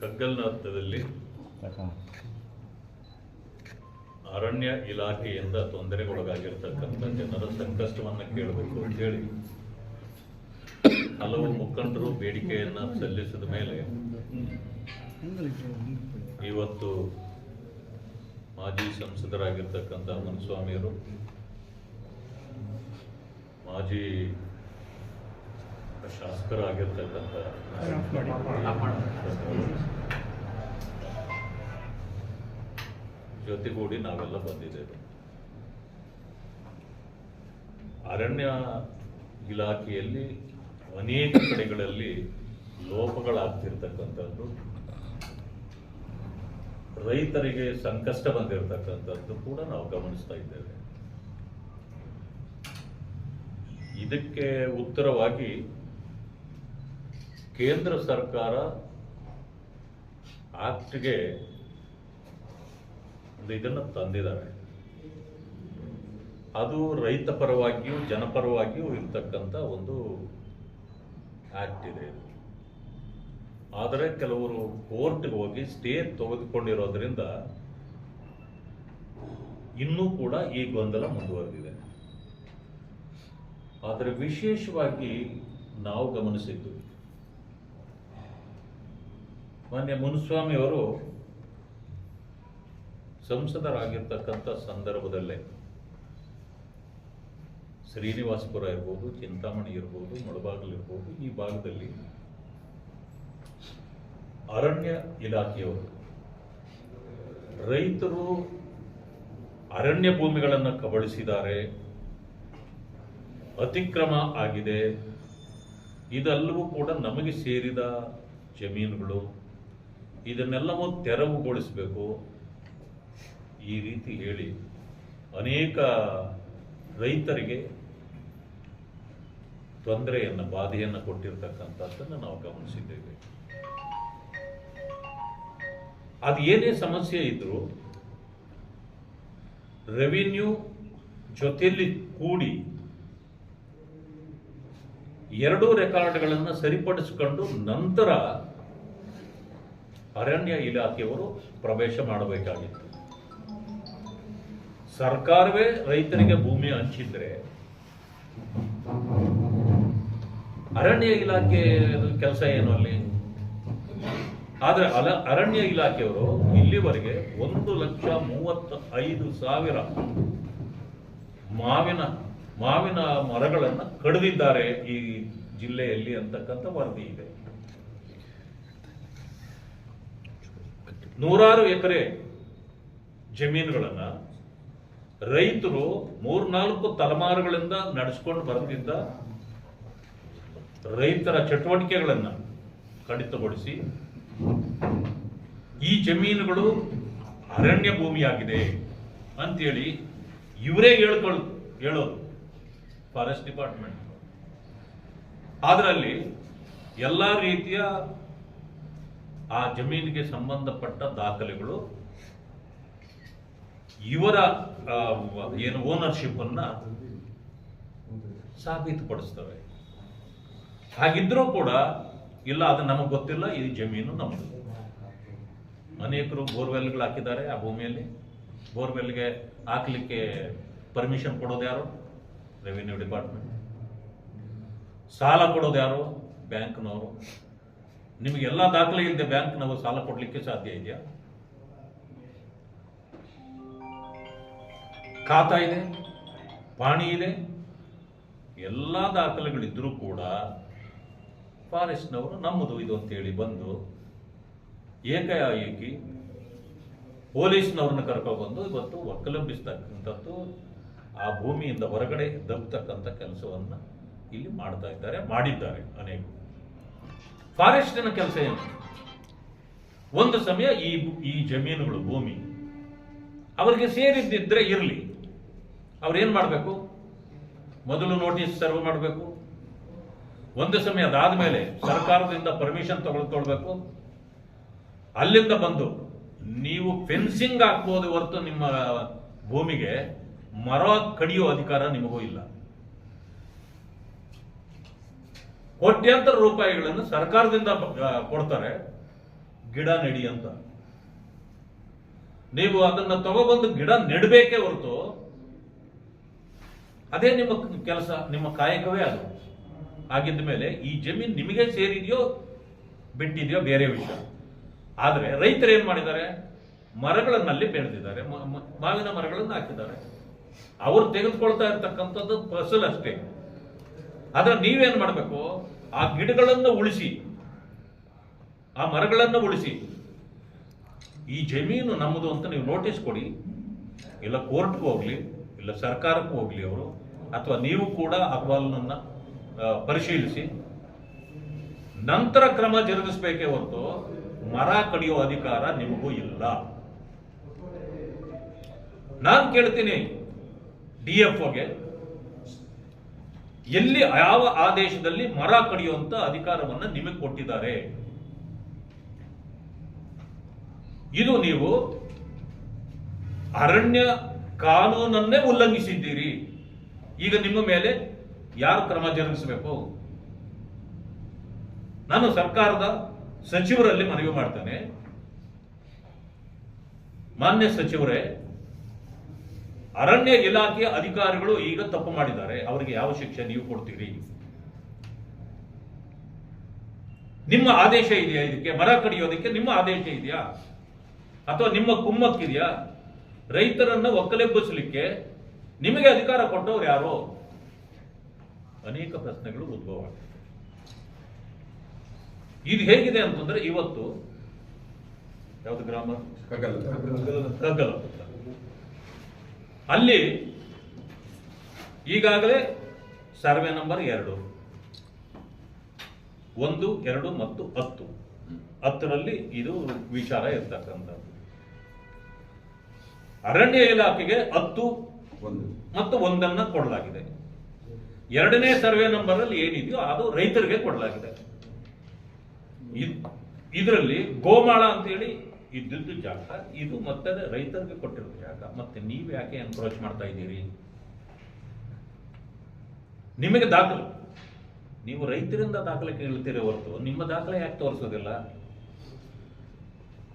ಕಗ್ಗಲ್ನ ಹತ್ತದಲ್ಲಿ ಅರಣ್ಯ ಇಲಾಖೆಯಿಂದ ತೊಂದರೆಗೊಳಗಾಗಿರ್ತಕ್ಕಂಥ ಜನರ ಸಂಕಷ್ಟವನ್ನು ಕೇಳಬೇಕು ಅಂತ ಹೇಳಿ ಹಲವು ಮುಖಂಡರು ಬೇಡಿಕೆಯನ್ನ ಸಲ್ಲಿಸಿದ ಮೇಲೆ ಇವತ್ತು ಮಾಜಿ ಸಂಸದರಾಗಿರ್ತಕ್ಕಂಥ ಮುನ್ಸ್ವಾಮಿಯರು ಮಾಜಿ ಶಾಸಕರಾಗಿರ್ತಕ್ಕಂಥ ಜೊತೆಗೂಡಿ ನಾವೆಲ್ಲ ಬಂದಿದ್ದೇವೆ. ಅರಣ್ಯ ಇಲಾಖೆಯಲ್ಲಿ ಅನೇಕ ಕಡೆಗಳಲ್ಲಿ ಲೋಪಗಳಾಗ್ತಿರ್ತಕ್ಕಂಥದ್ದು. ರೈತರಿಗೆ ಸಂಕಷ್ಟ ಬಂದಿರತಕ್ಕಂಥದ್ದು ಕೂಡ ನಾವು ಗಮನಿಸ್ತಾ ಇದ್ದೇವೆ. ಇದಕ್ಕೆ ಉತ್ತರವಾಗಿ ಕೇಂದ್ರ ಸರ್ಕಾರ ಆಕ್ಟ್ಗೆ ಒಂದು ಇದನ್ನು ತಂದಿದ್ದಾರೆ ಅದು ರೈತ ಪರವಾಗಿಯೂ ಜನಪರವಾಗಿಯೂ ಇರ್ತಕ್ಕಂಥ ಒಂದು ಆಕ್ಟ್ ಇದೆ. ಆದರೆ ಕೆಲವರು ಕೋರ್ಟ್ಗೆ ಹೋಗಿ ಸ್ಟೇ ತೆಗೆದುಕೊಂಡಿರೋದ್ರಿಂದ ಇನ್ನೂ ಕೂಡ ಈ ಗೊಂದಲ ಮುಂದುವರೆದಿದೆ ಆದರೆ ವಿಶೇಷವಾಗಿ ನಾವು ಗಮನಿಸಿದ್ದು ಮಾನ್ಯ ಮುನುಸ್ವಾಮಿಯವರು ಸಂಸದರಾಗಿರ್ತಕ್ಕಂಥ ಸಂದರ್ಭದಲ್ಲೇ ಶ್ರೀನಿವಾಸಪುರ ಇರ್ಬೋದು, ಚಿಂತಾಮಣಿ ಇರ್ಬೋದು, ಮುಳಬಾಗಿಲು ಇರ್ಬೋದು, ಈ ಭಾಗದಲ್ಲಿ ಅರಣ್ಯ ಇಲಾಖೆಯವರು ರೈತರು ಅರಣ್ಯ ಭೂಮಿಗಳನ್ನು ಕಬಳಿಸಿದ್ದಾರೆ, ಅತಿಕ್ರಮ ಆಗಿದೆ, ಇದೆಲ್ಲವೂ ಕೂಡ ನಮಗೆ ಸೇರಿದ ಜಮೀನುಗಳು. ಇದನ್ನೆಲ್ಲವೂ ತೆರವುಗೊಳಿಸಬೇಕು. ಈ ರೀತಿ ಹೇಳಿ ಅನೇಕ ರೈತರಿಗೆ ತೊಂದರೆಯನ್ನು, ಬಾಧೆಯನ್ನು ಕೊಟ್ಟಿರ್ತಕ್ಕಂಥದ್ದನ್ನು ನಾವು ಗಮನಿಸಿದ್ದೇವೆ. ಅದು ಏನೇ ಸಮಸ್ಯೆ ಇದ್ರೂ ರೆವಿನ್ಯೂ ಜೊತೆಯಲ್ಲಿ ಕೂಡಿ ಎರಡೂ ರೆಕಾರ್ಡ್ಗಳನ್ನು ಸರಿಪಡಿಸಿಕೊಂಡು ನಂತರ ಅರಣ್ಯ ಇಲಾಖೆಯವರು ಪ್ರವೇಶ ಮಾಡಬೇಕಾಗಿತ್ತು. ಸರ್ಕಾರವೇ ರೈತರಿಗೆ ಭೂಮಿ ಹಂಚಿದ್ರೆ ಅರಣ್ಯ ಇಲಾಖೆ ಕೆಲಸ ಏನು ಅಲ್ಲಿ? ಆದ್ರೆ ಅಲ ಅರಣ್ಯ ಇಲಾಖೆಯವರು ಇಲ್ಲಿವರೆಗೆ ಒಂದು ಲಕ್ಷ ಮೂವತ್ತ ಐದು ಸಾವಿರ ಮಾವಿನ ಮಾವಿನ ಮರಗಳನ್ನು ಕಡಿದಿದ್ದಾರೆ ಈ ಜಿಲ್ಲೆಯಲ್ಲಿ ಅಂತಕ್ಕಂಥ ವರದಿ ಇದೆ. ನೂರಾರು ಎಕರೆ ಜಮೀನುಗಳನ್ನು ರೈತರು ಮೂರ್ನಾಲ್ಕು ತಲೆಮಾರುಗಳಿಂದ ನಡೆಸ್ಕೊಂಡು ಬರ್ತಿದ್ದ ರೈತರ ಚಟುವಟಿಕೆಗಳನ್ನು ಕಡಿತಗೊಳಿಸಿ ಈ ಜಮೀನುಗಳು ಅರಣ್ಯ ಭೂಮಿಯಾಗಿದೆ ಅಂತೇಳಿ ಇವರೇ ಹೇಳ್ಕೊಳ್, ಹೇಳೋದು ಫಾರೆಸ್ಟ್ ಡಿಪಾರ್ಟ್ಮೆಂಟ್. ಅದರಲ್ಲಿ ಎಲ್ಲ ರೀತಿಯ ಆ ಜಮೀನಿಗೆ ಸಂಬಂಧಪಟ್ಟ ದಾಖಲೆಗಳು ಇವರ ಏನು ಓನರ್ಶಿಪ್ ಅನ್ನ ಸಾಬೀತುಪಡಿಸ್ತವೆ. ಹಾಗಿದ್ರೂ ಕೂಡ ಇಲ್ಲ, ಅದು ನಮಗೆ ಗೊತ್ತಿಲ್ಲ, ಈ ಜಮೀನು ನಮ್ದು. ಅನೇಕರು ಬೋರ್ವೆಲ್ಗಳು ಹಾಕಿದ್ದಾರೆ ಆ ಭೂಮಿಯಲ್ಲಿ. ಬೋರ್ವೆಲ್ಗೆ ಹಾಕ್ಲಿಕ್ಕೆ ಪರ್ಮಿಷನ್ ಕೊಡೋದು ಯಾರು? ರೆವಿನ್ಯೂ ಡಿಪಾರ್ಟ್ಮೆಂಟ್ ಸಾಲ ಕೊಡೋದು ಯಾರು? ಬ್ಯಾಂಕ್ನವರು. ನಿಮಗೆ ಎಲ್ಲ ದಾಖಲೆ ಇಲ್ಲದೆ ಬ್ಯಾಂಕ್ ನಾವು ಸಾಲ ಕೊಡಲಿಕ್ಕೆ ಸಾಧ್ಯ ಇದೆಯಾ? ಖಾತಾ ಇದೆ, ಪಾಣಿ ಇದೆ, ಎಲ್ಲ ದಾಖಲೆಗಳಿದ್ರೂ ಕೂಡ ಫಾರೆಸ್ಟ್ನವರು ನಮ್ಮದು ಇದು ಅಂತೇಳಿ ಬಂದು ಏಕಾಏಕಿ ಪೊಲೀಸ್ನವ್ರನ್ನ ಕರ್ಕೊಬಂದು ಇವತ್ತು ಒಕ್ಕಲಂಬಿಸ್ತಕ್ಕಂಥದ್ದು ಆ ಭೂಮಿಯಿಂದ ಹೊರಗಡೆ ದಬ್ಬತಕ್ಕಂಥ ಕೆಲಸವನ್ನು ಇಲ್ಲಿ ಮಾಡ್ತಾ ಇದ್ದಾರೆ, ಮಾಡಿದ್ದಾರೆ ಅನೇಕ ಫಾರೆಸ್ಟಿನ ಕೆಲಸ ಏನು? ಒಂದು ಸಮಯ ಈ ಈ ಜಮೀನುಗಳು, ಭೂಮಿ ಅವರಿಗೆ ಸೇರಿದ್ದಿದ್ರೆ ಇರಲಿ. ಏನು ಮಾಡಬೇಕು? ಮೊದಲು ನೋಟಿಸ್ ಸರ್ವ್ ಮಾಡಬೇಕು. ಒಂದು ಸಮಯ ಅದಾದ್ಮೇಲೆ ಸರ್ಕಾರದಿಂದ ಪರ್ಮಿಷನ್ ತಗೊಳ್ಕೊಳ್ಬೇಕು ಅಲ್ಲಿಂದ ಬಂದು ನೀವು ಫೆನ್ಸಿಂಗ್ ಹಾಕ್ಬೋದು ಹೊರತು ನಿಮ್ಮ ಭೂಮಿಗೆ ಮರ ಕಡಿಯೋ ಅಧಿಕಾರ ನಿಮಗೂ ಇಲ್ಲ. ಕೋಟ್ಯಾಂತರ ರೂಪಾಯಿಗಳನ್ನು ಸರ್ಕಾರದಿಂದ ಕೊಡ್ತಾರೆ. ಗಿಡ ನೆಡಿ ಅಂತ. ನೀವು ಅದನ್ನ ತಗೊಬಂದು ಗಿಡ ನೆಡಬೇಕೇ ಹೊರತು, ಅದೇ ನಿಮ್ಮ ಕೆಲಸ, ನಿಮ್ಮ ಕಾಯಕವೇ ಅದು. ಆಗಿದ್ದ ಮೇಲೆ ಈ ಜಮೀನು ನಿಮಗೆ ಸೇರಿದೆಯೋ, ಬಿಟ್ಟಿದೆಯೋ ಬೇರೆ ವಿಷಯ. ಆದರೆ ರೈತರು ಏನು ಮಾಡಿದ್ದಾರೆ? ಮರಗಳನ್ನಲ್ಲಿ ಬೆಳೆದಿದ್ದಾರೆ. ಮಾವಿನ ಮರಗಳನ್ನು ಹಾಕಿದ್ದಾರೆ. ಅವರು ತೆಗೆದುಕೊಳ್ತಾ ಇರ್ತಕ್ಕಂಥದ್ದು ಫಸಲ್ ಅಷ್ಟೇ. ಆದ್ರೆ ನೀವೇನ್ ಮಾಡಬೇಕು? ಆ ಗಿಡಗಳನ್ನು ಉಳಿಸಿ, ಆ ಮರಗಳನ್ನು ಉಳಿಸಿ. ಈ ಜಮೀನು ನಮ್ಮದು ಅಂತ ನೀವು ನೋಟಿಸ್ ಕೊಡಿ. ಇಲ್ಲ ಕೋರ್ಟ್ಗೂ ಹೋಗ್ಲಿ, ಇಲ್ಲ ಸರ್ಕಾರಕ್ಕೂ ಹೋಗ್ಲಿ ಅವರು, ಅಥವಾ ನೀವು ಕೂಡ ಅಹವಾಲನ್ನ ಪರಿಶೀಲಿಸಿ. ನಂತರ ಕ್ರಮ ಜರುಗಿಸಬೇಕೇ ಹೊರತು ಮರ ಕಡಿಯೋ ಅಧಿಕಾರ ನಿಮಗೂ ಇಲ್ಲ. ನಾನು ಕೇಳ್ತೀನಿ ಡಿ ಎಫ್ ಎಲ್ಲಿ ಯಾವ ಆದೇಶದಲ್ಲಿ ಮರ ಕಡಿಯುವಂತ ಅಧಿಕಾರವನ್ನು ನಿಮಗೆ ಕೊಟ್ಟಿದ್ದಾರೆ? ಇದು ನೀವು ಅರಣ್ಯ ಕಾನೂನನ್ನೇ ಉಲ್ಲಂಘಿಸಿದ್ದೀರಿ. ಈಗ ನಿಮ್ಮ ಮೇಲೆ ಯಾರು ಕ್ರಮ ಜರುಗಿಸಬೇಕು? ನಾನು ಸರ್ಕಾರದ ಸಚಿವರಲ್ಲಿ ಮನವಿ ಮಾಡ್ತೇನೆ. ಮಾನ್ಯ ಸಚಿವರೇ ಅರಣ್ಯ ಇಲಾಖೆಯ ಅಧಿಕಾರಿಗಳು ಈಗ ತಪ್ಪು ಮಾಡಿದ್ದಾರೆ. ಅವರಿಗೆ ಯಾವ ಶಿಕ್ಷೆ ನೀವು ಕೊಡ್ತೀರಿ? ನಿಮ್ಮ ಆದೇಶ ಇದೆಯಾ ಇದಕ್ಕೆ? ಮರ ಕಡಿಯೋದಕ್ಕೆ ನಿಮ್ಮ ಆದೇಶ ಇದೆಯಾ? ಅಥವಾ ನಿಮ್ಮ ಕುಮ್ಮಕ್ಕಿದೆಯಾ? ರೈತರನ್ನ ಒಕ್ಕಲೆಬ್ಬಿಸಲಿಕ್ಕೆ ನಿಮಗೆ ಅಧಿಕಾರ ಕೊಟ್ಟವ್ರು ಯಾರು? ಅನೇಕ ಪ್ರಶ್ನೆಗಳು ಉದ್ಭವ ಆಗ್ತವೆ. ಇದು ಹೇಗಿದೆ ಅಂತಂದ್ರೆ ಇವತ್ತು ಯಾವ್ದು ಗ್ರಾಮ? ಕಗ್ಗಲ ಅಲ್ಲಿ ಈಗಾಗಲೇ ಸರ್ವೆ ನಂಬರ್ ಎರಡು. ಒಂದು ಎರಡು ಮತ್ತು ಹತ್ತು. ಹತ್ತರಲ್ಲಿ ಇದು ವಿಚಾರ ಇರ್ತಕ್ಕಂಥದ್ದು. ಅರಣ್ಯ ಇಲಾಖೆಗೆ ಹತ್ತು ಒಂದು. ಮತ್ತು ಒಂದನ್ನ ಕೊಡಲಾಗಿದೆ. ಎರಡನೇ ಸರ್ವೆ ನಂಬರ್ ಅಲ್ಲಿ ಏನಿದೆಯೋ ಅದು ರೈತರಿಗೆ ಕೊಡಲಾಗಿದೆ. ಇದರಲ್ಲಿ ಗೋಮಾಳ ಅಂತೇಳಿ ಇದ್ದದ್ದು ಜಾಗ ಇದು ಮತ್ತೆ ರೈತರಿಗೆ ಕೊಟ್ಟಿರೋ ಜಾಗ. ಮತ್ತೆ ನೀವು ಯಾಕೆ ಎನ್ಕ್ರೋಚ್ ಮಾಡ್ತಾ ಇದ್ದೀರಿ? ನಿಮಗೆ ದಾಖಲೆ. ನೀವು ರೈತರಿಂದ ದಾಖಲೆ ಕೇಳ್ತೀರಿ ಹೊರತು. ನಿಮ್ಮ ದಾಖಲೆ ಯಾಕೆ ತೋರಿಸೋದಿಲ್ಲ?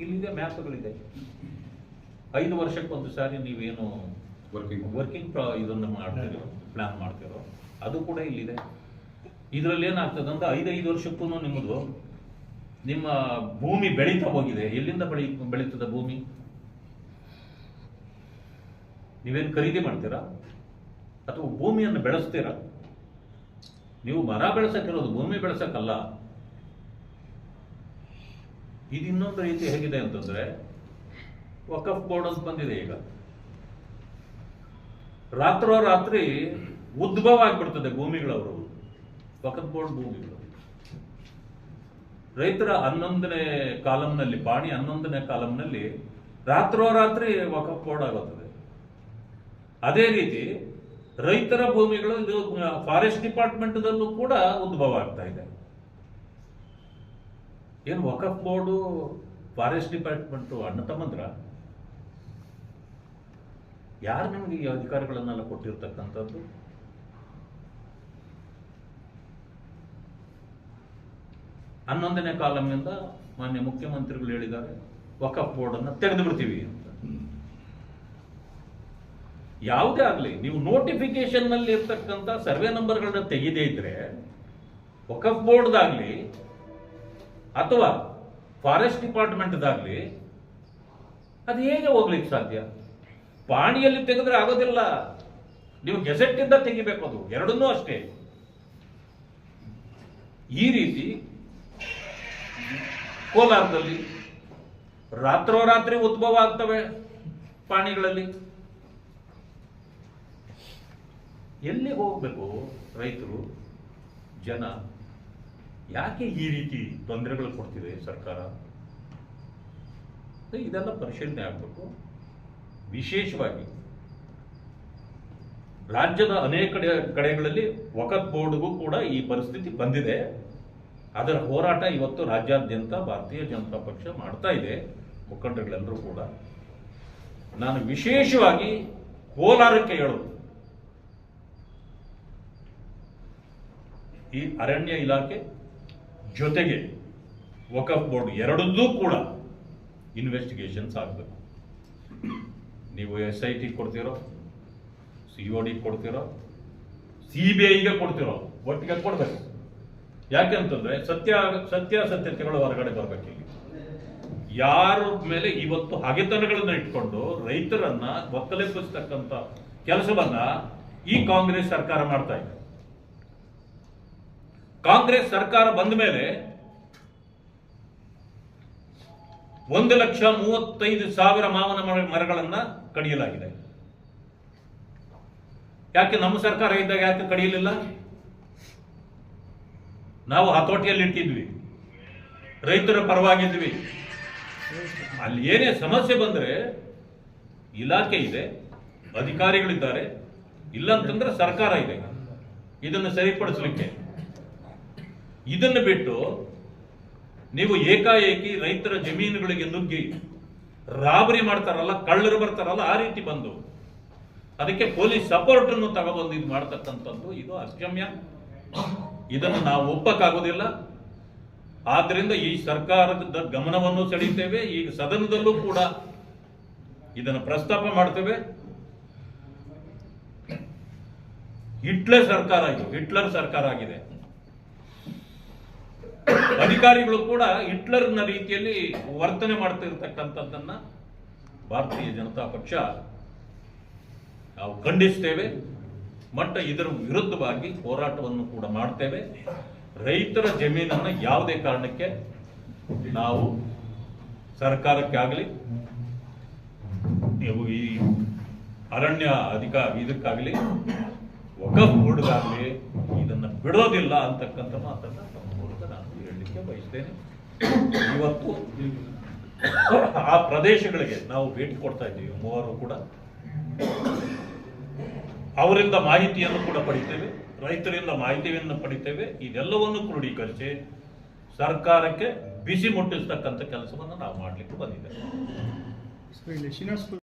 ಇಲ್ಲಿದೆ ಮ್ಯಾಪ್ಗಳಿದೆ. ಐದು ವರ್ಷಕ್ಕೊಂದು ಸಾರಿ ನೀವೇನು ವರ್ಕಿಂಗ್ ವರ್ಕಿಂಗ್ ಇದನ್ನು ಮಾಡ್ತೀರೋ ಪ್ಲಾನ್ ಮಾಡ್ತೀರೋ ಅದು ಕೂಡ ಇಲ್ಲಿದೆ. ಇದರಲ್ಲಿ ಏನಾಗ್ತದೆ ಅಂದ್ರೆ ಐದೈದು ವರ್ಷಕ್ಕೂ ನಿಮ್ಮದು ನಿಮ್ಮ ಭೂಮಿ ಬೆಳೀತಾ ಹೋಗಿದೆ. ಎಲ್ಲಿಂದ ಬೆಳಿ, ಬೆಳೀತದ ಭೂಮಿ? ನೀವೇನು ಖರೀದಿ ಮಾಡ್ತೀರಾ? ಅಥವಾ ಭೂಮಿಯನ್ನು ಬೆಳೆಸ್ತೀರಾ? ನೀವು ಮರ ಬೆಳೆಸಕ್ಕಿರೋದು ಭೂಮಿ ಬೆಳೆಸಕ್ಕಲ್ಲ. ಇದು ಇನ್ನೊಂದು ರೀತಿ ಹೇಗಿದೆ ಅಂತಂದ್ರೆ, ವಕಫ್ ಬೋರ್ಡ್ ಅಂತ ಬಂದಿದೆ ಈಗ. ರಾತ್ರೋ ರಾತ್ರಿ ಉದ್ಭವ ಆಗ್ಬಿಡ್ತದೆ ಭೂಮಿಗಳವರು. ವಕಫ್ ಬೋರ್ಡ್ ಭೂಮಿಗಳು. ರೈತರ ಹನ್ನೊಂದನೇ ಕಾಲಂನಲ್ಲಿ, ಪಾಣಿ ಹನ್ನೊಂದನೇ ಕಾಲಂನಲ್ಲಿ ರಾತ್ರೋರಾತ್ರಿ ವಕಫ್ ಬೋರ್ಡ್ ಆಗುತ್ತದೆ. ಅದೇ ರೀತಿ ರೈತರ ಭೂಮಿಗಳು ಇದು ಫಾರೆಸ್ಟ್ ಡಿಪಾರ್ಟ್ಮೆಂಟ್ದಲ್ಲೂ ಕೂಡ ಉದ್ಭವ ಆಗ್ತಾ ಇದೆ. ಏನು ವಕಫ್ ಬೋರ್ಡು ಫಾರೆಸ್ಟ್ ಡಿಪಾರ್ಟ್ಮೆಂಟು ಅಣ್ಣ ತಮ್ಮಂದ್ರ? ಯಾರು ನಿಮಗೆ ಈ ಅಧಿಕಾರಗಳನ್ನೆಲ್ಲ ಕೊಟ್ಟಿರ್ತಕ್ಕಂಥದ್ದು? ಹನ್ನೊಂದನೇ ಕಾಲಮ್ನಿಂದ ಮಾನ್ಯ ಮುಖ್ಯಮಂತ್ರಿಗಳು ಹೇಳಿದ್ದಾರೆ ವಕಫ್ ಬೋರ್ಡನ್ನು ತೆಗೆದು ಬಿಡ್ತೀವಿ ಅಂತ. ಯಾವುದೇ ಆಗಲಿ, ನೀವು ನೋಟಿಫಿಕೇಶನ್ನಲ್ಲಿ ಇರ್ತಕ್ಕಂಥ ಸರ್ವೆ ನಂಬರ್ಗಳನ್ನ ತೆಗೆದೇ ಇದ್ರೆ ವಕಫ್ ಬೋರ್ಡ್ದಾಗ್ಲಿ ಅಥವಾ ಫಾರೆಸ್ಟ್ ಡಿಪಾರ್ಟ್ಮೆಂಟ್ದಾಗ್ಲಿ ಅದು ಹೇಗೆ ಹೋಗ್ಲಿಕ್ಕೆ ಸಾಧ್ಯ? ಪಾಣಿಯಲ್ಲಿ ತೆಗೆದ್ರೆ ಆಗೋದಿಲ್ಲ. ನೀವು ಗೆಸೆಟ್ ಇಂದ ತೆಗಿಬೇಕು ಅದು, ಎರಡನ್ನೂ ಅಷ್ಟೇ. ಈ ರೀತಿ ಕೋಲಾರದಲ್ಲಿ ರಾತ್ರೋರಾತ್ರಿ ಉದ್ಭವ ಆಗ್ತವೆ ಪಾಣಿಗಳಲ್ಲಿ. ಎಲ್ಲಿ ಹೋಗ್ಬೇಕು ರೈತರು? ಜನ ಯಾಕೆ ಈ ರೀತಿ ತೊಂದರೆಗಳು ಕೊಡ್ತಿದೆ ಸರ್ಕಾರ? ಇದೆಲ್ಲ ಪರಿಶೀಲನೆ ಆಗಬೇಕು. ವಿಶೇಷವಾಗಿ ರಾಜ್ಯದ ಅನೇಕ ಕಡೆ ಕಡೆಗಳಲ್ಲಿ ವಕತ್ ಬೋರ್ಡ್ಗೂ ಕೂಡ ಈ ಪರಿಸ್ಥಿತಿ ಬಂದಿದೆ. ಅದರ ಹೋರಾಟ ಇವತ್ತು ರಾಜ್ಯಾದ್ಯಂತ ಭಾರತೀಯ ಜನತಾ ಪಕ್ಷ ಮಾಡ್ತಾ ಇದೆ ಮುಖಂಡರುಗಳೆಲ್ಲರೂ ಕೂಡ. ನಾನು ವಿಶೇಷವಾಗಿ ಕೋಲಾರಕ್ಕೆ ಹೇಳೋದು. ಈ ಅರಣ್ಯ ಇಲಾಖೆ ಜೊತೆಗೆ ವಕಫ್ ಬೋರ್ಡ್ ಎರಡದ್ದೂ ಕೂಡ ಇನ್ವೆಸ್ಟಿಗೇಷನ್ಸ್ ಆಗಬೇಕು. ನೀವು ಎಸ್ ಐ ಟಿ ಕೊಡ್ತೀರೋ ಸಿ ಒ ಡಿ ಕೊಡ್ತೀರೋ ಸಿ ಬಿ ಐಗೆ ಕೊಡ್ತಿರೋ, ಒಟ್ಟಿಗೆ ಕೊಡ್ಬೇಕು. ಯಾಕೆಂತಂದ್ರೆ ಸತ್ಯ ಸತ್ಯಾಸತ್ಯತೆಗಳು ಹೊರಗಡೆ ಬರ್ಬೇಕಿಲ್ಲಿ ಯಾರ ಮೇಲೆ ಇವತ್ತು ಹಗೆತನಗಳನ್ನ ಇಟ್ಕೊಂಡು ರೈತರನ್ನ ಒಕ್ಕಲೆಬ್ಬಿಸ್ತಕ್ಕಂಥ ಕೆಲಸವನ್ನ ಈ ಕಾಂಗ್ರೆಸ್ ಸರ್ಕಾರ ಮಾಡ್ತಾ ಇದೆ. ಕಾಂಗ್ರೆಸ್ ಸರ್ಕಾರ ಬಂದ ಮೇಲೆ ಒಂದು ಲಕ್ಷ ಮೂವತ್ತೈದು ಸಾವಿರ ಮಾವನ ಮರ- ಮರಗಳನ್ನ ಕಡಿಯಲಾಗಿದೆ. ಯಾಕೆ ನಮ್ಮ ಸರ್ಕಾರ ಇದ್ದಾಗ ಯಾಕೆ ಕಡಿಯಲಿಲ್ಲ? ನಾವು ಹತೋಟಿಯಲ್ಲಿ ಇಟ್ಟಿದ್ವಿ. ರೈತರ ಪರವಾಗಿದ್ವಿ. ಅಲ್ಲಿ ಏನೇ ಸಮಸ್ಯೆ ಬಂದರೆ ಇಲಾಖೆ ಇದೆ, ಅಧಿಕಾರಿಗಳಿದ್ದಾರೆ ಇಲ್ಲ ಅಂತಂದ್ರೆ ಸರ್ಕಾರ ಇದೆ. ಇದನ್ನು ಸರಿಪಡಿಸಲಿಕ್ಕೆ. ಇದನ್ನು ಬಿಟ್ಟು ನೀವು ಏಕಾಏಕಿ ರೈತರ ಜಮೀನುಗಳಿಗೆ ನುಗ್ಗಿ ರಾಬರಿ ಮಾಡ್ತಾರಲ್ಲ, ಕಳ್ಳರು ಬರ್ತಾರಲ್ಲ, ಆ ರೀತಿ ಬಂದು ಅದಕ್ಕೆ ಪೊಲೀಸ್ ಸಪೋರ್ಟ್ ಅನ್ನು ತಗೊಬಂದು ಇದು ಮಾಡ್ತಕ್ಕಂಥದ್ದು ಇದು ಅಕ್ಷಮ್ಯ ಇದನ್ನು ನಾವು ಒಪ್ಪಕ್ಕಾಗೋದಿಲ್ಲ ಆದ್ದರಿಂದ ಈ ಸರ್ಕಾರದ ಗಮನವನ್ನು ಸೆಳೀತೇವೆ ಈಗ ಸದನದಲ್ಲೂ ಕೂಡ ಇದನ್ನು ಪ್ರಸ್ತಾಪ ಮಾಡ್ತೇವೆ. ಹಿಟ್ಲರ್ ಸರ್ಕಾರ ಇದು. ಹಿಟ್ಲರ್ ಸರ್ಕಾರ ಆಗಿದೆ. ಅಧಿಕಾರಿಗಳು ಕೂಡ ಹಿಟ್ಲರ್ನ ರೀತಿಯಲ್ಲಿ ವರ್ತನೆ ಮಾಡ್ತಿರ್ತಕ್ಕಂಥದ್ದನ್ನ ಭಾರತೀಯ ಜನತಾ ಪಕ್ಷ ನಾವು ಖಂಡಿಸ್ತೇವೆ. ಮಟ್ಟ ಇದರ ವಿರುದ್ಧವಾಗಿ ಹೋರಾಟವನ್ನು ಕೂಡ ಮಾಡ್ತೇವೆ. ರೈತರ ಜಮೀನನ್ನು ಯಾವುದೇ ಕಾರಣಕ್ಕೆ ನಾವು ಸರ್ಕಾರಕ್ಕೆ ಆಗಲಿ ನೀವು ಈ ಅರಣ್ಯ ಅಧಿಕ ಇದಕ್ಕಾಗಲಿ ವಕಫ್ ಬೋರ್ಡ್ಗಾಗಲಿ ಇದನ್ನು ಬಿಡೋದಿಲ್ಲ ಅಂತಕ್ಕಂಥ ಮಾತನ್ನು ತಮ್ಮ ಮೂಲಕ ನಾನು ಹೇಳಲಿಕ್ಕೆ ಬಯಸ್ತೇನೆ. ಇವತ್ತು ಆ ಪ್ರದೇಶಗಳಿಗೆ ನಾವು ಭೇಟಿ ಕೊಡ್ತಾ ಇದ್ದೀವಿ, ಮೂವರು ಕೂಡ. ಅವರಿಂದ ಮಾಹಿತಿಯನ್ನು ಕೂಡ ಪಡಿತೇವೆ, ರೈತರಿಂದ ಮಾಹಿತಿಯನ್ನು ಪಡಿತೇವೆ, ಇದೆಲ್ಲವನ್ನು ಕ್ರೋಢೀಕರಿಸಿ ಸರ್ಕಾರಕ್ಕೆ ಬಿಸಿ ಮುಟ್ಟಿಸ್ತಕ್ಕಂಥ ಕೆಲಸವನ್ನು ನಾವು ಮಾಡಲಿಕ್ಕೆ ಬಂದಿದ್ದೇವೆ.